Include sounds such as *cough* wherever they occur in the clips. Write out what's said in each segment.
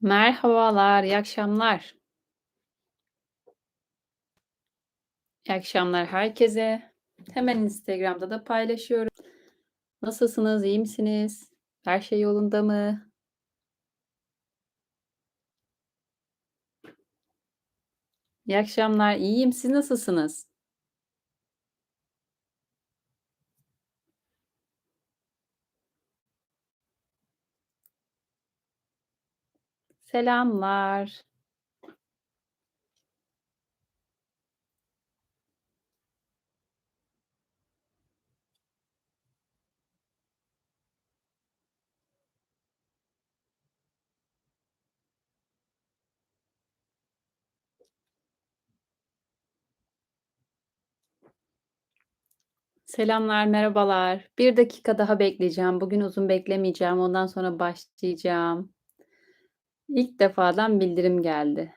Merhabalar, iyi akşamlar. İyi akşamlar herkese. Hemen Instagram'da da paylaşıyorum. Nasılsınız, iyi misiniz? Her şey yolunda mı? İyi akşamlar, iyiyim. Siz nasılsınız? Selamlar. Selamlar, merhabalar. 1 dakika daha bekleyeceğim. Bugün uzun beklemeyeceğim. Ondan sonra başlayacağım. İlk defadan bildirim geldi.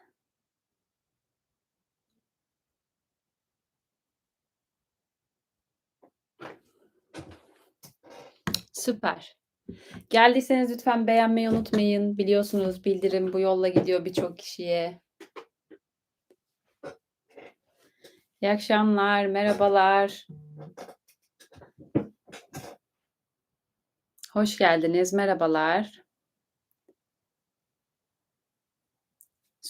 Süper. Geldiyseniz lütfen beğenmeyi unutmayın. Biliyorsunuz bildirim bu yolla gidiyor birçok kişiye. İyi akşamlar, merhabalar. Hoş geldiniz, merhabalar.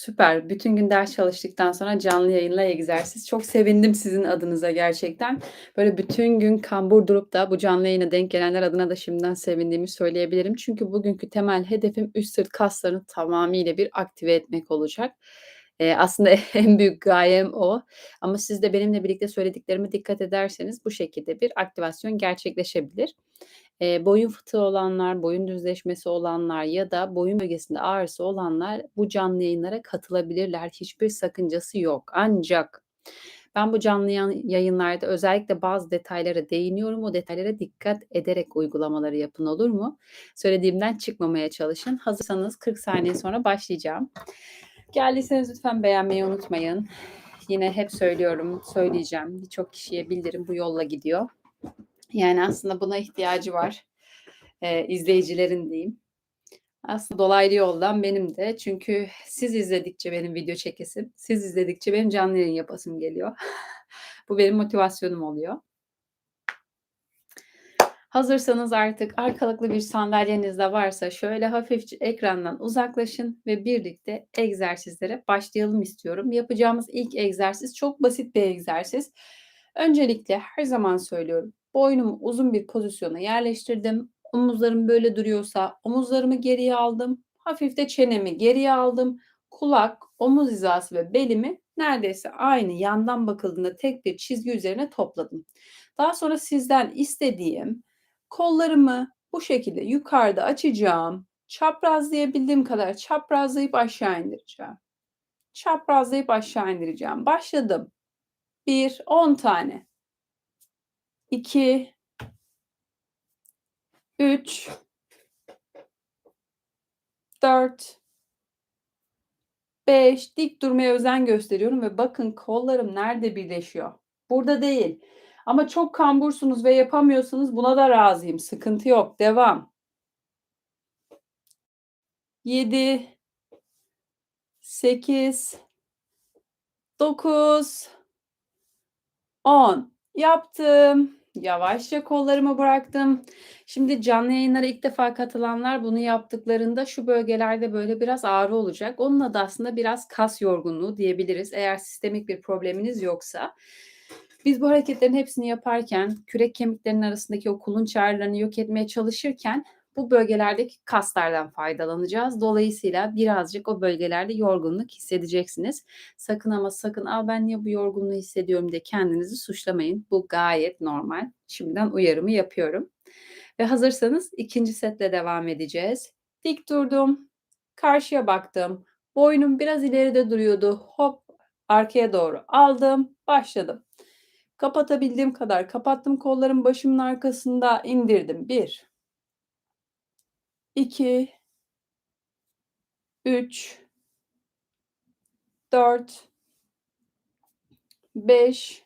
Süper. Bütün gün ders çalıştıktan sonra canlı yayınla egzersiz. Çok sevindim sizin adınıza gerçekten. Böyle bütün gün kambur durup da bu canlı yayına denk gelenler adına da şimdiden sevindiğimi söyleyebilirim. Çünkü bugünkü temel hedefim üst sırt kaslarını tamamıyla bir aktive etmek olacak. Eee, aslında *laughs* en büyük gayem o ama siz de benimle birlikte söylediklerime dikkat ederseniz bu şekilde bir aktivasyon gerçekleşebilir. Eee, boyun fıtığı olanlar, boyun düzleşmesi olanlar ya da boyun bölgesinde ağrısı olanlar bu canlı yayınlara katılabilirler. Hiçbir sakıncası yok. Ancak ben bu canlı yayınlarda özellikle bazı detaylara değiniyorum. O detaylara dikkat ederek uygulamaları yapın, olur mu? Söylediğimden çıkmamaya çalışın. Hazırsanız 40 saniye sonra başlayacağım. Geldiyseniz lütfen beğenmeyi unutmayın. Yine hep söylüyorum, söyleyeceğim. Birçok kişiye bildirim bu yolla gidiyor. Yani aslında buna ihtiyacı var. Eee, izleyicilerin diyeyim. Aslında dolaylı yoldan benim de. Çünkü siz izledikçe benim video çekesim, siz izledikçe benim canlı yayın yapasım geliyor. *laughs* Bu benim motivasyonum oluyor. Hazırsanız artık arkalıklı bir sandalyeniz de varsa şöyle hafifçe ekrandan uzaklaşın ve birlikte egzersizlere başlayalım istiyorum. Yapacağımız ilk egzersiz çok basit bir egzersiz. Öncelikle her zaman söylüyorum. Boynumu uzun bir pozisyona yerleştirdim. Omuzlarım böyle duruyorsa omuzlarımı geriye aldım. Hafif de çenemi geriye aldım. Kulak, omuz hizası ve belimi neredeyse aynı yandan bakıldığında tek bir çizgi üzerine topladım. Daha sonra sizden istediğim kollarımı bu şekilde yukarıda açacağım. Çaprazlayabildiğim kadar çaprazlayıp aşağı indireceğim. Çaprazlayıp aşağı indireceğim. Başladım. 1, 10 tane. 2 3 4 5 dik durmaya özen gösteriyorum ve bakın kollarım nerede birleşiyor? Burada değil. Ama çok kambursunuz ve yapamıyorsunuz buna da razıyım. Sıkıntı yok. Devam. 7 8 9 10 yaptım. Yavaşça kollarımı bıraktım. Şimdi canlı yayınlara ilk defa katılanlar bunu yaptıklarında şu bölgelerde böyle biraz ağrı olacak. Onun adı aslında biraz kas yorgunluğu diyebiliriz eğer sistemik bir probleminiz yoksa. Biz bu hareketlerin hepsini yaparken kürek kemiklerinin arasındaki o kulunç ağrılarını yok etmeye çalışırken bu bölgelerdeki kaslardan faydalanacağız. Dolayısıyla birazcık o bölgelerde yorgunluk hissedeceksiniz. Sakın ama sakın "A, ben niye bu yorgunluğu hissediyorum?" diye kendinizi suçlamayın. Bu gayet normal. Şimdiden uyarımı yapıyorum. Ve hazırsanız 2. setle devam edeceğiz. Dik durdum, karşıya baktım, boynum biraz ileride duruyordu. Hop, arkaya doğru aldım, başladım. Kapatabildiğim kadar kapattım kollarımı başımın arkasında, indirdim. 1 2 3 4 5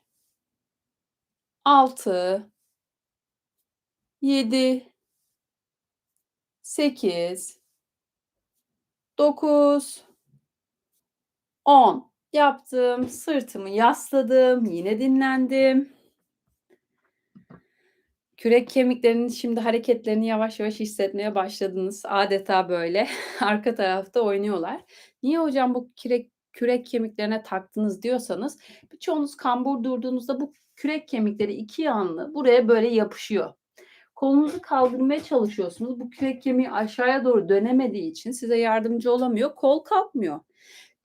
6 7 8 9 10 yaptım. Sırtımı yasladım. Yine dinlendim. Kürek kemiklerinin şimdi hareketlerini yavaş yavaş hissetmeye başladınız. Adeta böyle *laughs* arka tarafta oynuyorlar. Niye hocam bu kürek kürek kemiklerine taktınız diyorsanız birçoğunuz kambur durduğunuzda bu kürek kemikleri iki yanlı buraya böyle yapışıyor. Kolunuzu kaldırmaya çalışıyorsunuz. Bu kürek kemiği aşağıya doğru dönemediği için size yardımcı olamıyor. Kol kalkmıyor.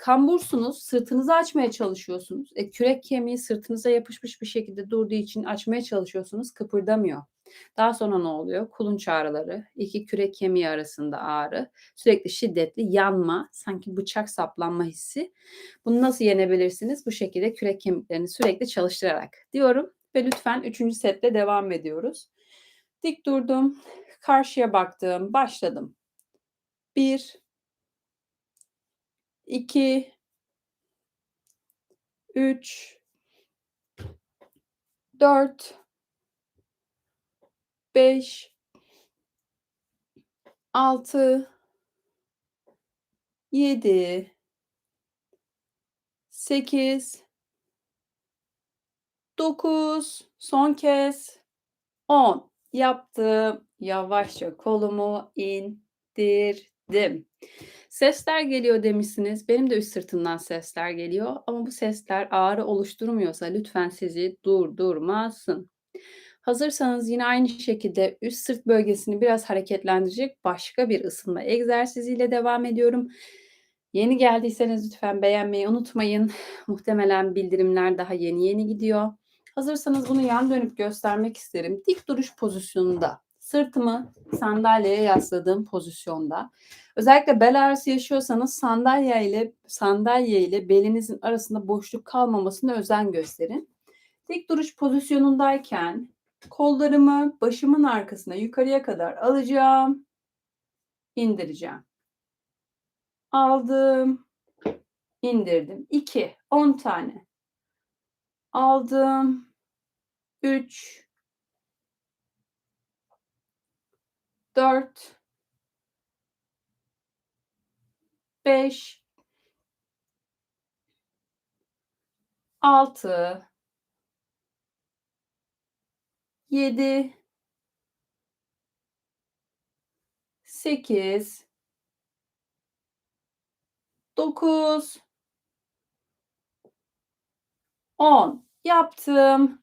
Kambursunuz, sırtınızı açmaya çalışıyorsunuz. E, kürek kemiği sırtınıza yapışmış bir şekilde durduğu için açmaya çalışıyorsunuz, kıpırdamıyor. Daha sonra ne oluyor? Kulunç ağrıları, iki kürek kemiği arasında ağrı, sürekli şiddetli yanma, sanki bıçak saplanma hissi. Bunu nasıl yenebilirsiniz? Bu şekilde kürek kemiklerini sürekli çalıştırarak diyorum ve lütfen üçüncü setle devam ediyoruz. Dik durdum, karşıya baktım, başladım. Bir, 2 3 4 5 6 7 8 9 son kez 10 yaptım. Yavaşça kolumu indirdim. Sesler geliyor demişsiniz. Benim de üst sırtımdan sesler geliyor ama bu sesler ağrı oluşturmuyorsa lütfen sizi durdurmasın. Hazırsanız yine aynı şekilde üst sırt bölgesini biraz hareketlendirecek başka bir ısınma egzersiziyle devam ediyorum. Yeni geldiyseniz lütfen beğenmeyi unutmayın. Muhtemelen bildirimler daha yeni yeni gidiyor. Hazırsanız bunu yan dönüp göstermek isterim. Dik duruş pozisyonunda sırtımı sandalyeye yasladığım pozisyonda. Özellikle bel ağrısı yaşıyorsanız sandalye ile sandalye ile belinizin arasında boşluk kalmamasına özen gösterin. Dik duruş pozisyonundayken kollarımı başımın arkasına yukarıya kadar alacağım. indireceğim. Aldım. indirdim. 2 10 tane. Aldım. 3 4 5 6 7 8 9 10 yaptım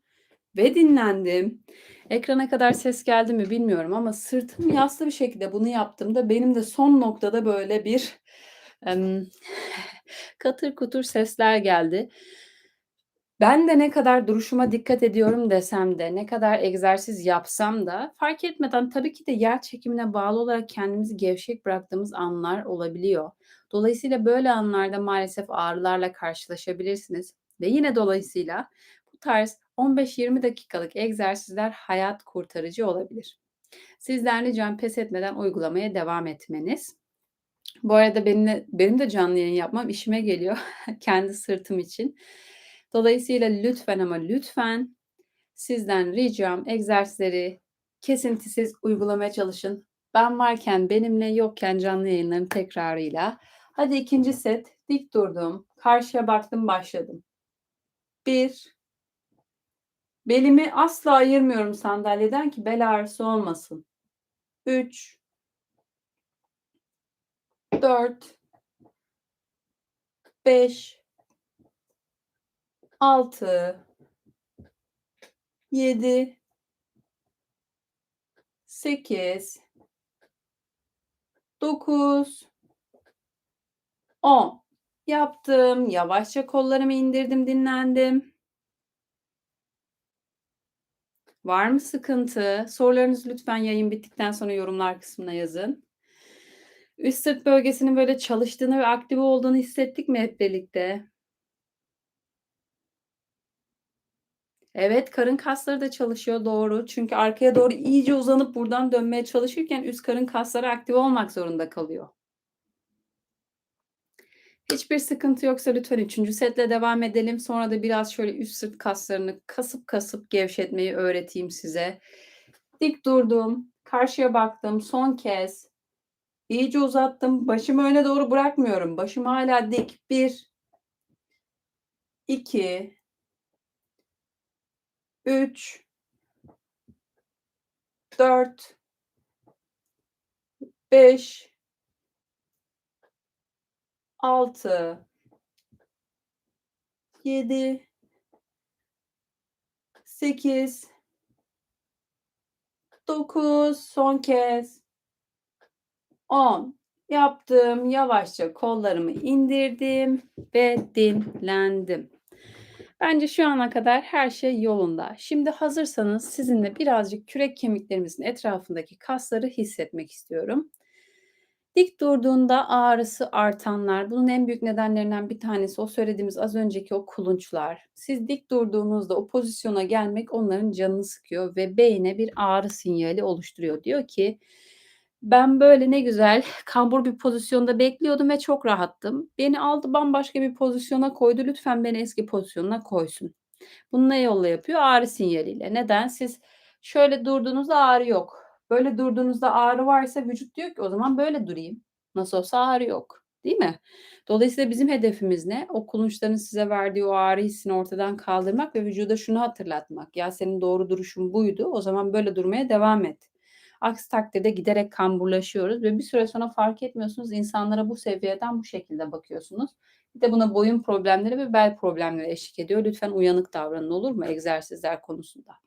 ve dinlendim. Ekrana kadar ses geldi mi bilmiyorum ama sırtım yaslı bir şekilde bunu yaptığımda benim de son noktada böyle bir Emm, katır kutur sesler geldi. Ben de ne kadar duruşuma dikkat ediyorum desem de, ne kadar egzersiz yapsam da fark etmeden tabii ki de yer çekimine bağlı olarak kendimizi gevşek bıraktığımız anlar olabiliyor. Dolayısıyla böyle anlarda maalesef ağrılarla karşılaşabilirsiniz ve yine dolayısıyla bu tarz 15-20 dakikalık egzersizler hayat kurtarıcı olabilir. Sizden ricam pes etmeden uygulamaya devam etmeniz. Bu arada benimle benim de canlı yayın yapmam işime geliyor *laughs* kendi sırtım için. Dolayısıyla lütfen ama lütfen sizden ricam egzersizleri kesintisiz uygulamaya çalışın. Ben varken, benimle yokken canlı yayınların tekrarıyla. Hadi ikinci set. Dik durdum. Karşıya baktım, başladım. Bir. Belimi asla ayırmıyorum sandalyeden ki bel ağrısı olmasın. Üç. 4 5 6 7 8 9 10 yaptım. Yavaşça kollarımı indirdim, dinlendim. Var mı sıkıntı? Sorularınızı lütfen yayın bittikten sonra yorumlar kısmına yazın. Üst sırt bölgesinin böyle çalıştığını ve aktive olduğunu hissettik mi hep birlikte? Evet, karın kasları da çalışıyor, doğru. Çünkü arkaya doğru iyice uzanıp buradan dönmeye çalışırken üst karın kasları aktive olmak zorunda kalıyor. Hiçbir sıkıntı yoksa lütfen üçüncü setle devam edelim. Sonra da biraz şöyle üst sırt kaslarını kasıp kasıp gevşetmeyi öğreteyim size. Dik durdum, karşıya baktım, son kez İyice uzattım. Başımı öne doğru bırakmıyorum. Başım hala dik. 1 2 3 4 5 6 7 8 9 son kez 10 yaptım. Yavaşça kollarımı indirdim ve dinlendim. Bence şu ana kadar her şey yolunda. Şimdi hazırsanız sizinle birazcık kürek kemiklerimizin etrafındaki kasları hissetmek istiyorum. Dik durduğunda ağrısı artanlar. Bunun en büyük nedenlerinden bir tanesi o söylediğimiz az önceki o kulunçlar. Siz dik durduğunuzda o pozisyona gelmek onların canını sıkıyor ve beyne bir ağrı sinyali oluşturuyor. Diyor ki ben böyle ne güzel *laughs* kambur bir pozisyonda bekliyordum ve çok rahattım. Beni aldı bambaşka bir pozisyona koydu. Lütfen beni eski pozisyonuna koysun. Bunu ne yolla yapıyor? Ağrı sinyaliyle. Neden? Siz şöyle durduğunuzda ağrı yok. Böyle durduğunuzda ağrı varsa vücut diyor ki o zaman böyle durayım. Nasıl olsa ağrı yok. Değil mi? Dolayısıyla bizim hedefimiz ne? O kulunçların size verdiği o ağrı hissini ortadan kaldırmak ve vücuda şunu hatırlatmak. Ya senin doğru duruşun buydu. O zaman böyle durmaya devam et. Aksi takdirde giderek kamburlaşıyoruz ve bir süre sonra fark etmiyorsunuz. İnsanlara bu seviyeden bu şekilde bakıyorsunuz. Bir de buna boyun problemleri ve bel problemleri eşlik ediyor. Lütfen uyanık davranın olur mu egzersizler konusunda?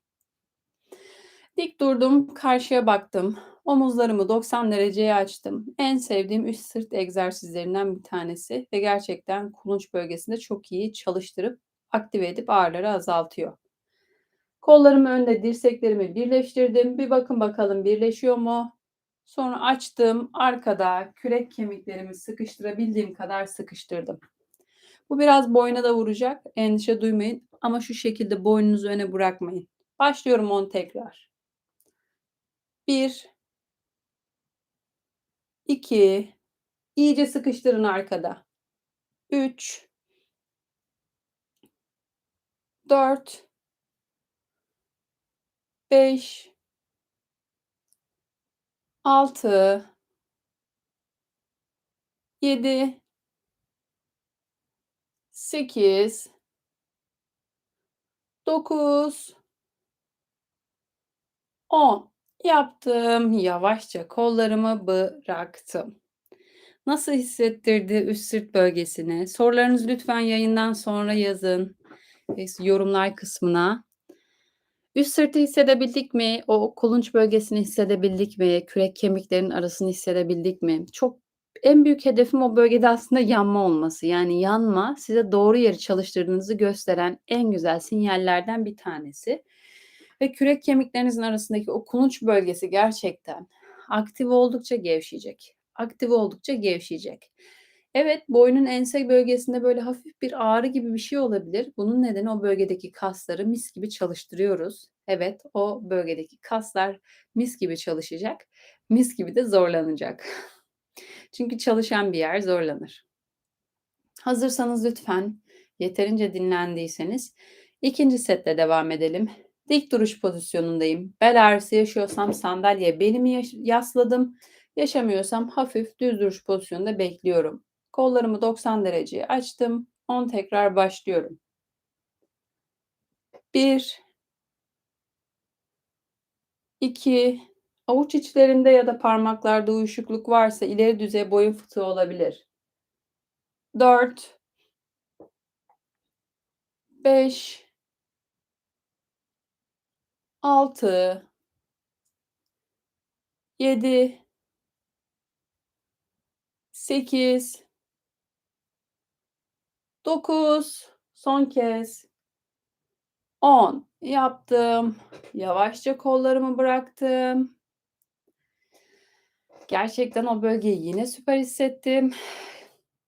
Dik durdum, karşıya baktım. Omuzlarımı 90 dereceye açtım. En sevdiğim üst sırt egzersizlerinden bir tanesi ve gerçekten kulunç bölgesinde çok iyi çalıştırıp aktive edip ağrıları azaltıyor. Kollarımı önde, dirseklerimi birleştirdim. Bir bakın bakalım birleşiyor mu? Sonra açtım. Arkada kürek kemiklerimi sıkıştırabildiğim kadar sıkıştırdım. Bu biraz boyuna da vuracak. Endişe duymayın. Ama şu şekilde boynunuzu öne bırakmayın. Başlıyorum 10 tekrar. 1 2 iyice sıkıştırın arkada. 3 4 5 6 7 8 9 10 yaptım. Yavaşça kollarımı bıraktım. Nasıl hissettirdi üst sırt bölgesini? Sorularınızı lütfen yayından sonra yazın. Yorumlar kısmına. Üst sırtı hissedebildik mi? O kulunç bölgesini hissedebildik mi? Kürek kemiklerinin arasını hissedebildik mi? Çok en büyük hedefim o bölgede aslında yanma olması. Yani yanma size doğru yeri çalıştırdığınızı gösteren en güzel sinyallerden bir tanesi. Ve kürek kemiklerinizin arasındaki o kulunç bölgesi gerçekten aktif oldukça gevşeyecek. Aktif oldukça gevşeyecek. Evet, boynun ense bölgesinde böyle hafif bir ağrı gibi bir şey olabilir. Bunun nedeni o bölgedeki kasları mis gibi çalıştırıyoruz. Evet, o bölgedeki kaslar mis gibi çalışacak. Mis gibi de zorlanacak. *laughs* Çünkü çalışan bir yer zorlanır. Hazırsanız lütfen yeterince dinlendiyseniz ikinci setle devam edelim. Dik duruş pozisyonundayım. Bel ağrısı yaşıyorsam sandalye belimi yasladım. Yaşamıyorsam hafif düz duruş pozisyonunda bekliyorum. Kollarımı 90 dereceye açtım. 10 tekrar başlıyorum. 1 2 Avuç içlerinde ya da parmaklarda uyuşukluk varsa ileri düzey boyun fıtığı olabilir. 4 5 6 7 8 9 son kez 10 yaptım. Yavaşça kollarımı bıraktım. Gerçekten o bölgeyi yine süper hissettim.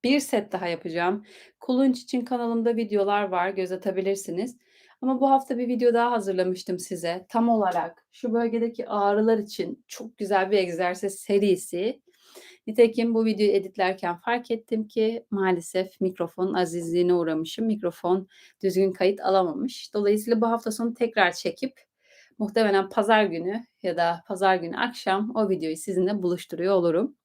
Bir set daha yapacağım. Kulunç için kanalımda videolar var, göz atabilirsiniz. Ama bu hafta bir video daha hazırlamıştım size. Tam olarak şu bölgedeki ağrılar için çok güzel bir egzersiz serisi. Nitekim bu videoyu editlerken fark ettim ki maalesef mikrofonun azizliğine uğramışım. Mikrofon düzgün kayıt alamamış. Dolayısıyla bu hafta sonu tekrar çekip muhtemelen pazar günü ya da pazar günü akşam o videoyu sizinle buluşturuyor olurum.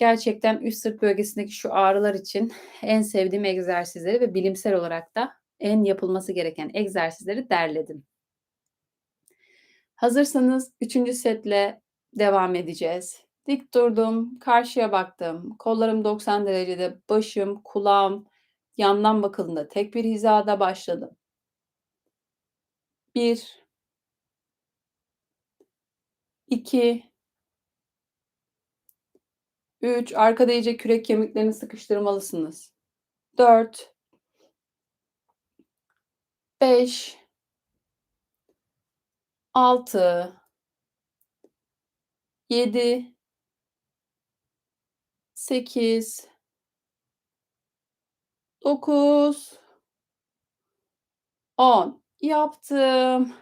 Gerçekten üst sırt bölgesindeki şu ağrılar için en sevdiğim egzersizleri ve bilimsel olarak da en yapılması gereken egzersizleri derledim. Hazırsanız 3. setle devam edeceğiz. Dik durdum, karşıya baktım. Kollarım 90 derecede, başım, kulağım yandan bakıldığında tek bir hizada başladım. 1 2 3 arkada iyice kürek kemiklerini sıkıştırmalısınız. 4 5 6 7 8 9 10 yaptım.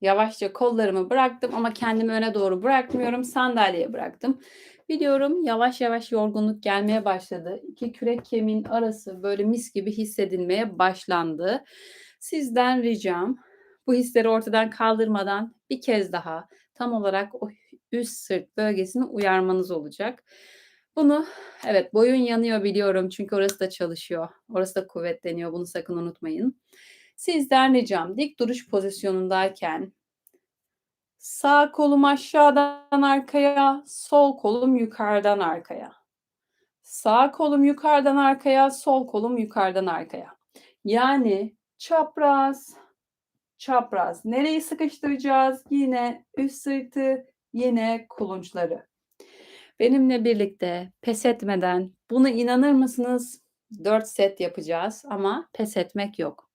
Yavaşça kollarımı bıraktım ama kendimi öne doğru bırakmıyorum. Sandalyeye bıraktım. Biliyorum yavaş yavaş yorgunluk gelmeye başladı. İki kürek kemiğin arası böyle mis gibi hissedilmeye başlandı. Sizden ricam bu hisleri ortadan kaldırmadan bir kez daha tam olarak o üst sırt bölgesini uyarmanız olacak. Bunu evet boyun yanıyor biliyorum çünkü orası da çalışıyor. Orası da kuvvetleniyor. Bunu sakın unutmayın. Sizden ricam dik duruş pozisyonundayken sağ kolum aşağıdan arkaya, sol kolum yukarıdan arkaya. Sağ kolum yukarıdan arkaya, sol kolum yukarıdan arkaya. Yani çapraz, çapraz. Nereyi sıkıştıracağız? Yine üst sırtı, yine kulunçları. Benimle birlikte pes etmeden buna inanır mısınız? 4 set yapacağız ama pes etmek yok.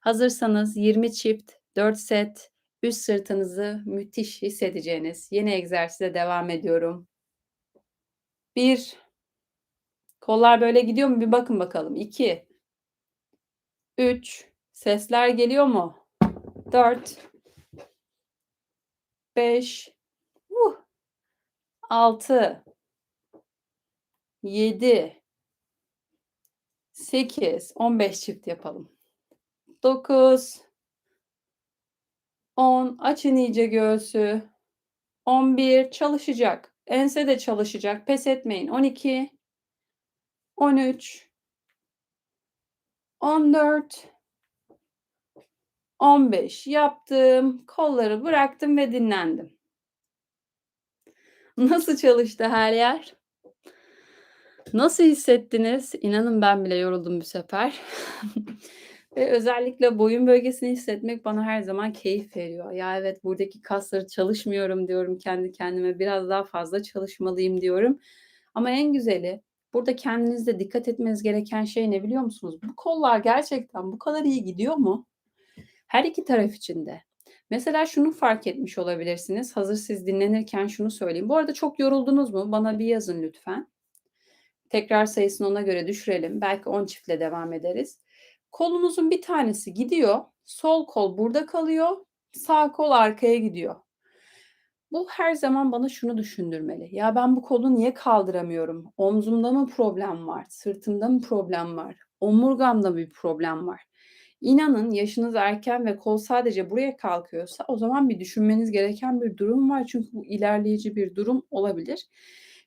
Hazırsanız 20 çift, 4 set, üst sırtınızı müthiş hissedeceğiniz yeni egzersize devam ediyorum. 1 Kollar böyle gidiyor mu? Bir bakın bakalım. 2 3 Sesler geliyor mu? 4 5 uh, 6 7 8 15 çift yapalım. 9 10 açın iyice göğsü. 11 çalışacak. Ense de çalışacak. Pes etmeyin. 12 13 14 15 yaptım. Kolları bıraktım ve dinlendim. Nasıl çalıştı her yer? Nasıl hissettiniz? İnanın ben bile yoruldum bu sefer. *laughs* Ve özellikle boyun bölgesini hissetmek bana her zaman keyif veriyor. Ya evet buradaki kasları çalışmıyorum diyorum kendi kendime. Biraz daha fazla çalışmalıyım diyorum. Ama en güzeli burada kendinizde dikkat etmeniz gereken şey ne biliyor musunuz? Bu kollar gerçekten bu kadar iyi gidiyor mu? Her iki taraf için de. Mesela şunu fark etmiş olabilirsiniz. Hazır siz dinlenirken şunu söyleyeyim. Bu arada çok yoruldunuz mu? Bana bir yazın lütfen. Tekrar sayısını ona göre düşürelim. Belki 10 çiftle devam ederiz. Kolunuzun bir tanesi gidiyor. Sol kol burada kalıyor. Sağ kol arkaya gidiyor. Bu her zaman bana şunu düşündürmeli. Ya ben bu kolu niye kaldıramıyorum? Omzumda mı problem var? Sırtımda mı problem var? Omurgamda bir problem var? İnanın yaşınız erken ve kol sadece buraya kalkıyorsa o zaman bir düşünmeniz gereken bir durum var. Çünkü bu ilerleyici bir durum olabilir.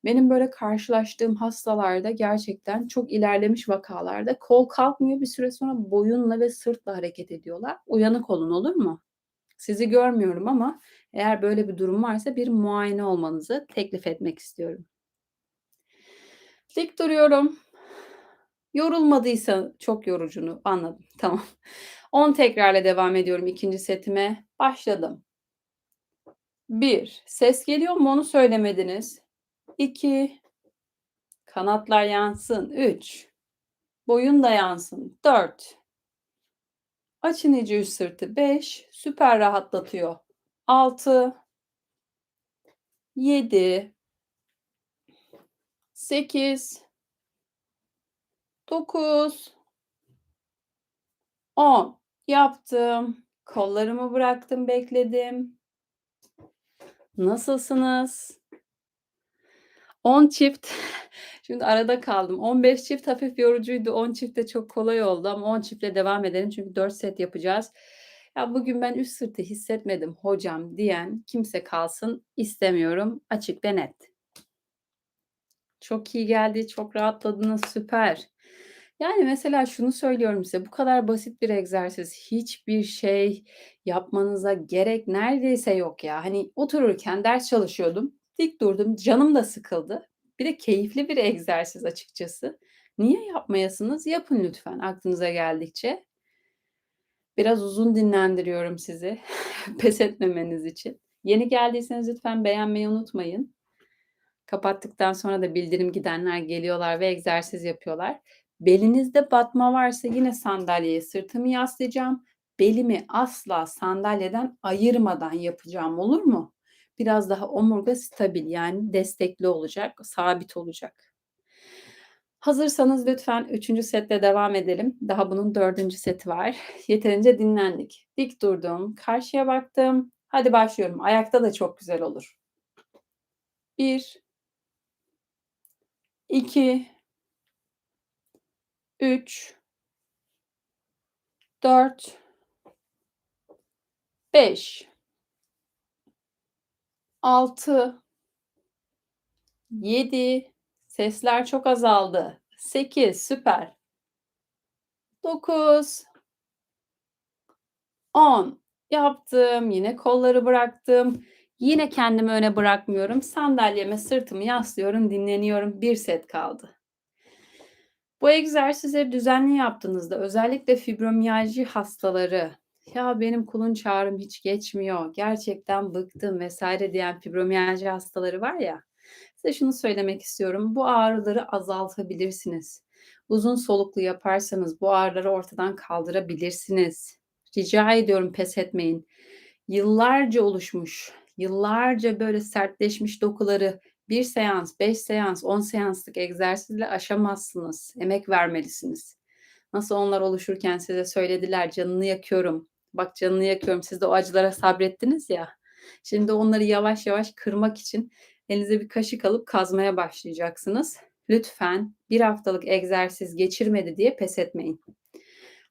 Benim böyle karşılaştığım hastalarda gerçekten çok ilerlemiş vakalarda kol kalkmıyor bir süre sonra boyunla ve sırtla hareket ediyorlar. Uyanık olun olur mu? Sizi görmüyorum ama eğer böyle bir durum varsa bir muayene olmanızı teklif etmek istiyorum. Dik duruyorum. Yorulmadıysa çok yorucunu anladım. *laughs* Tamam. 10 tekrarla devam ediyorum ikinci setime. Başladım. 1. Ses geliyor mu onu söylemediniz. 2 kanatlar yansın. 3 boyun da yansın. 4 açın iyice üst sırtı. 5 süper rahatlatıyor. 6 7 8 9 10 yaptım. Kollarımı bıraktım, bekledim. Nasılsınız? 10 çift. *laughs* Şimdi arada kaldım. 15 çift hafif yorucuydu. 10 çift de çok kolay oldu ama 10 çiftle devam edelim çünkü 4 set yapacağız. Ya bugün ben üst sırtı hissetmedim hocam diyen kimse kalsın istemiyorum. Açık ve net. Çok iyi geldi, çok rahatladınız, süper. Yani, mesela şunu söylüyorum size, bu kadar basit bir egzersiz, hiçbir şey yapmanıza gerek neredeyse yok ya. Hani, otururken ders çalışıyordum, dik durdum, canım da sıkıldı. Bir de keyifli bir egzersiz açıkçası. Niye yapmayasınız? Yapın lütfen aklınıza geldikçe. Biraz uzun dinlendiriyorum sizi *laughs* pes etmemeniz için. Yeni geldiyseniz lütfen beğenmeyi unutmayın. Kapattıktan sonra da bildirim gidenler geliyorlar ve egzersiz yapıyorlar. Belinizde batma varsa yine sandalyeye sırtımı yaslayacağım. Belimi asla sandalyeden ayırmadan yapacağım, olur mu? Biraz daha omurga stabil, yani destekli olacak, sabit olacak. Hazırsanız lütfen 3. setle devam edelim. Daha bunun 4. seti var. *laughs* Yeterince dinlendik. Dik durdum, karşıya baktım. Hadi başlıyorum. Ayakta da çok güzel olur. 1 2 3 4 5 6 7 Sesler çok azaldı. 8 süper. 9 10 yaptım. Yine kolları bıraktım. Yine kendimi öne bırakmıyorum. Sandalyeme sırtımı yaslıyorum, dinleniyorum. 1 set kaldı. Bu egzersizleri düzenli yaptığınızda özellikle fibromiyalji hastaları, "Ya, benim kulunç ağrım hiç geçmiyor, gerçekten bıktım." vs. diyen fibromiyalji hastaları var ya, size şunu söylemek istiyorum, bu ağrıları azaltabilirsiniz. Uzun soluklu yaparsanız bu ağrıları ortadan kaldırabilirsiniz. Rica ediyorum pes etmeyin. Yıllarca oluşmuş, yıllarca böyle sertleşmiş dokuları 1 seans, 5 seans, 10 seanslık egzersizle aşamazsınız. Emek vermelisiniz. Nasıl onlar oluşurken size söylediler, "Canını yakıyorum, bak canını yakıyorum." Siz de o acılara sabrettiniz ya. Şimdi onları yavaş yavaş kırmak için elinize bir kaşık alıp kazmaya başlayacaksınız. Lütfen 1 haftalık egzersiz geçirmedi diye pes etmeyin.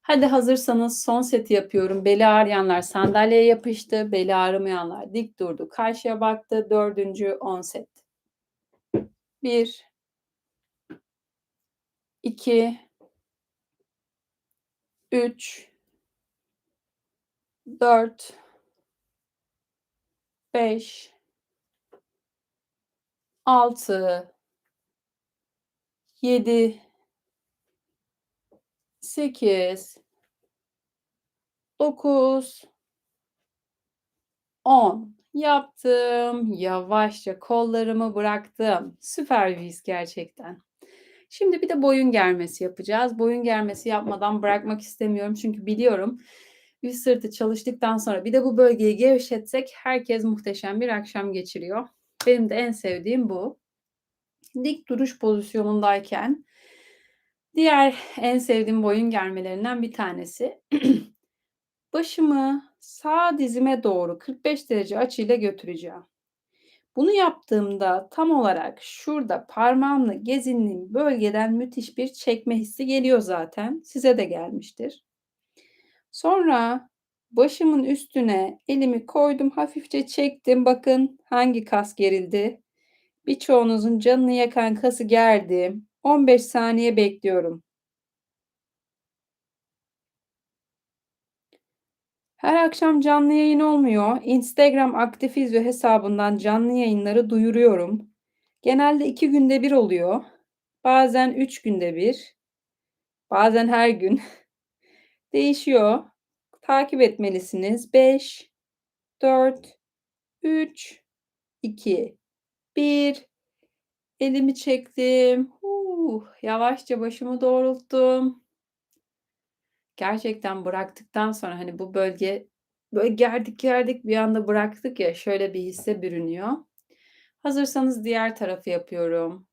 Hadi hazırsanız son seti yapıyorum. Beli ağrıyanlar sandalyeye yapıştı, beli ağrımayanlar dik durdu, karşıya baktı. 4'üncü 10 set. 1 2 3 4 5 6 7 8 9 10 yaptım. Yavaşça kollarımı bıraktım. Süper his gerçekten. Şimdi bir de boyun germesi yapacağız. Boyun germesi yapmadan bırakmak istemiyorum çünkü biliyorum üst sırtı çalıştıktan sonra bir de bu bölgeyi gevşetsek herkes muhteşem bir akşam geçiriyor. Benim de en sevdiğim bu. Dik duruş pozisyonundayken diğer en sevdiğim boyun germelerinden bir tanesi. *clears throat* Başımı sağ dizime doğru 45 derece açıyla götüreceğim. Bunu yaptığımda tam olarak şurada parmağımla gezindiğim bölgeden müthiş bir çekme hissi geliyor zaten. Size de gelmiştir. Sonra başımın üstüne elimi koydum, hafifçe çektim. Bakın hangi kas gerildi? Birçoğunuzun canını yakan kası gerdim. 15 saniye bekliyorum. Her akşam canlı yayın olmuyor. Instagram Aktifizyo hesabından canlı yayınları duyuruyorum. Genelde 2 günde 1 oluyor. Bazen 3 günde 1. Bazen her gün. *laughs* Değişiyor. Takip etmelisiniz. 5 4 3 2 1 Elimi çektim. Huh, yavaşça başımı doğrulttum. Gerçekten bıraktıktan sonra, hani, bu bölge böyle gerdik gerdik bir anda bıraktık ya, şöyle bir hisse bürünüyor. Hazırsanız diğer tarafı yapıyorum.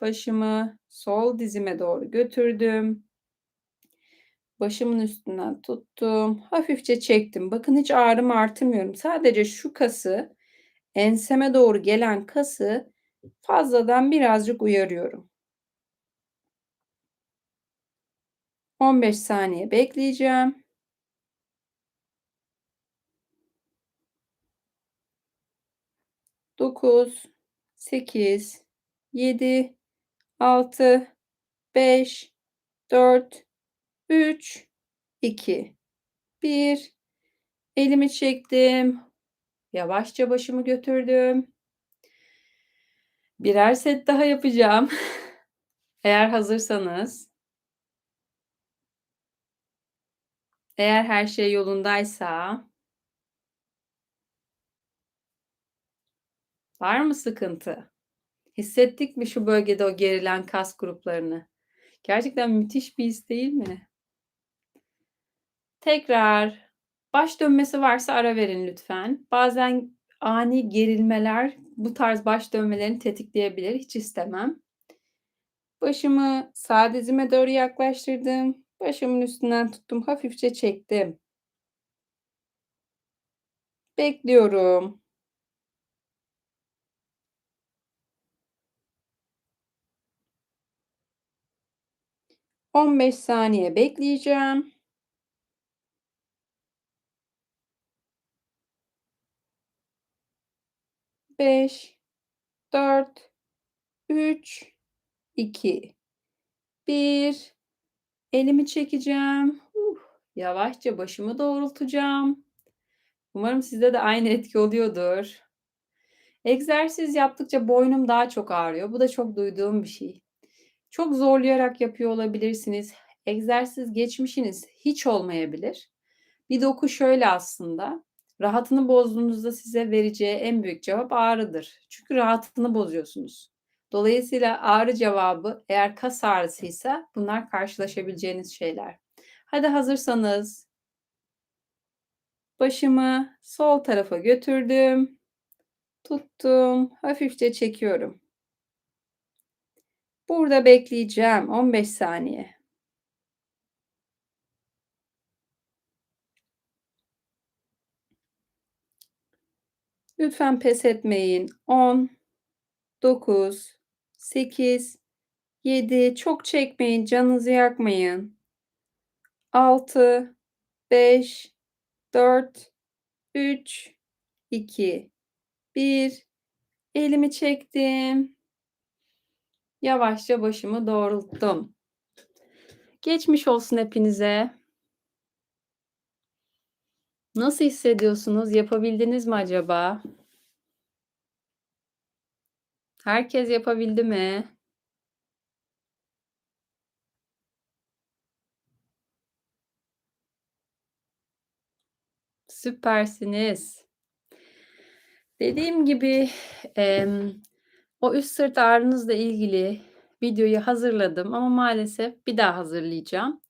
Başımı sol dizime doğru götürdüm. Başımın üstünden tuttum. Hafifçe çektim. Bakın hiç ağrımı artırmıyorum. Sadece şu kası, enseme doğru gelen kası fazladan birazcık uyarıyorum. 15 saniye bekleyeceğim. Dokuz, sekiz, 7, 6, 5, 4, 3, 2, 1. Elimi çektim. Yavaşça başımı götürdüm. Birer set daha yapacağım. *laughs* Eğer hazırsanız. Eğer her şey yolundaysa. Var mı sıkıntı? Hissettik mi şu bölgede o gerilen kas gruplarını? Gerçekten müthiş bir his değil mi? Tekrar baş dönmesi varsa ara verin lütfen. Bazen ani gerilmeler bu tarz baş dönmelerini tetikleyebilir. Hiç istemem. Başımı sağ dizime doğru yaklaştırdım. Başımın üstünden tuttum. Hafifçe çektim. Bekliyorum. 15 saniye bekleyeceğim. Beş, dört, üç, iki, bir. Elimi çekeceğim. Uh, yavaşça başımı doğrultacağım. Umarım sizde de aynı etki oluyordur. Egzersiz yaptıkça boynum daha çok ağrıyor. Bu da çok duyduğum bir şey. Çok zorlayarak yapıyor olabilirsiniz. Egzersiz geçmişiniz hiç olmayabilir. Bir doku şöyle aslında. Rahatını bozduğunuzda size vereceği en büyük cevap ağrıdır. Çünkü rahatını bozuyorsunuz. Dolayısıyla ağrı cevabı eğer kas ağrısıysa bunlar karşılaşabileceğiniz şeyler. Hadi hazırsanız başımı sol tarafa götürdüm. Tuttum. Hafifçe çekiyorum. Burada bekleyeceğim 15 saniye. Lütfen pes etmeyin. 10 9 8 7 çok çekmeyin, canınızı yakmayın. 6 5 4 3 2 1 Elimi çektim. Yavaşça başımı doğrulttum. Geçmiş olsun hepinize. Nasıl hissediyorsunuz? Yapabildiniz mi acaba? Herkes yapabildi mi? Süpersiniz. Dediğim gibi, o üst sırt ağrınızla ilgili videoyu hazırladım ama maalesef bir daha hazırlayacağım.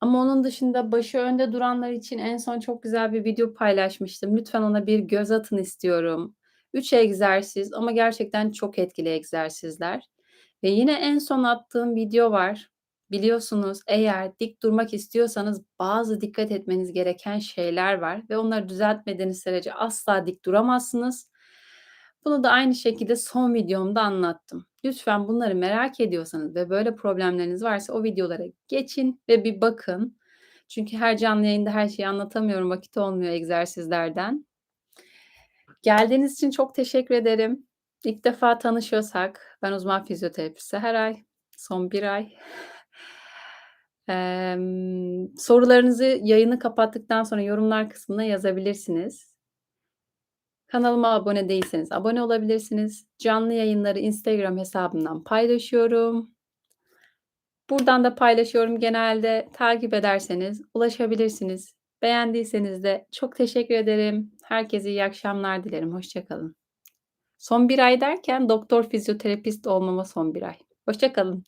Ama onun dışında başı önde duranlar için en son çok güzel bir video paylaşmıştım. Lütfen ona bir göz atın istiyorum. 3 egzersiz ama gerçekten çok etkili egzersizler. Ve yine en son attığım video var. Biliyorsunuz eğer dik durmak istiyorsanız bazı dikkat etmeniz gereken şeyler var ve onları düzeltmediğiniz sürece asla dik duramazsınız. Bunu da aynı şekilde son videomda anlattım. Lütfen bunları merak ediyorsanız ve böyle problemleriniz varsa o videolara geçin ve bir bakın. Çünkü her canlı yayında her şeyi anlatamıyorum. Vakit olmuyor egzersizlerden. Geldiğiniz için çok teşekkür ederim. İlk defa tanışıyorsak ben uzman fizyoterapisti her ay, son bir ay. *laughs* Emm, sorularınızı yayını kapattıktan sonra yorumlar kısmına yazabilirsiniz. Kanalıma abone değilseniz abone olabilirsiniz. Canlı yayınları Instagram hesabımdan paylaşıyorum. Buradan da paylaşıyorum genelde. Takip ederseniz ulaşabilirsiniz. Beğendiyseniz de çok teşekkür ederim. Herkese iyi akşamlar dilerim. Hoşça kalın. Son 1 ay derken doktor fizyoterapist olmama son 1 ay. Hoşça kalın.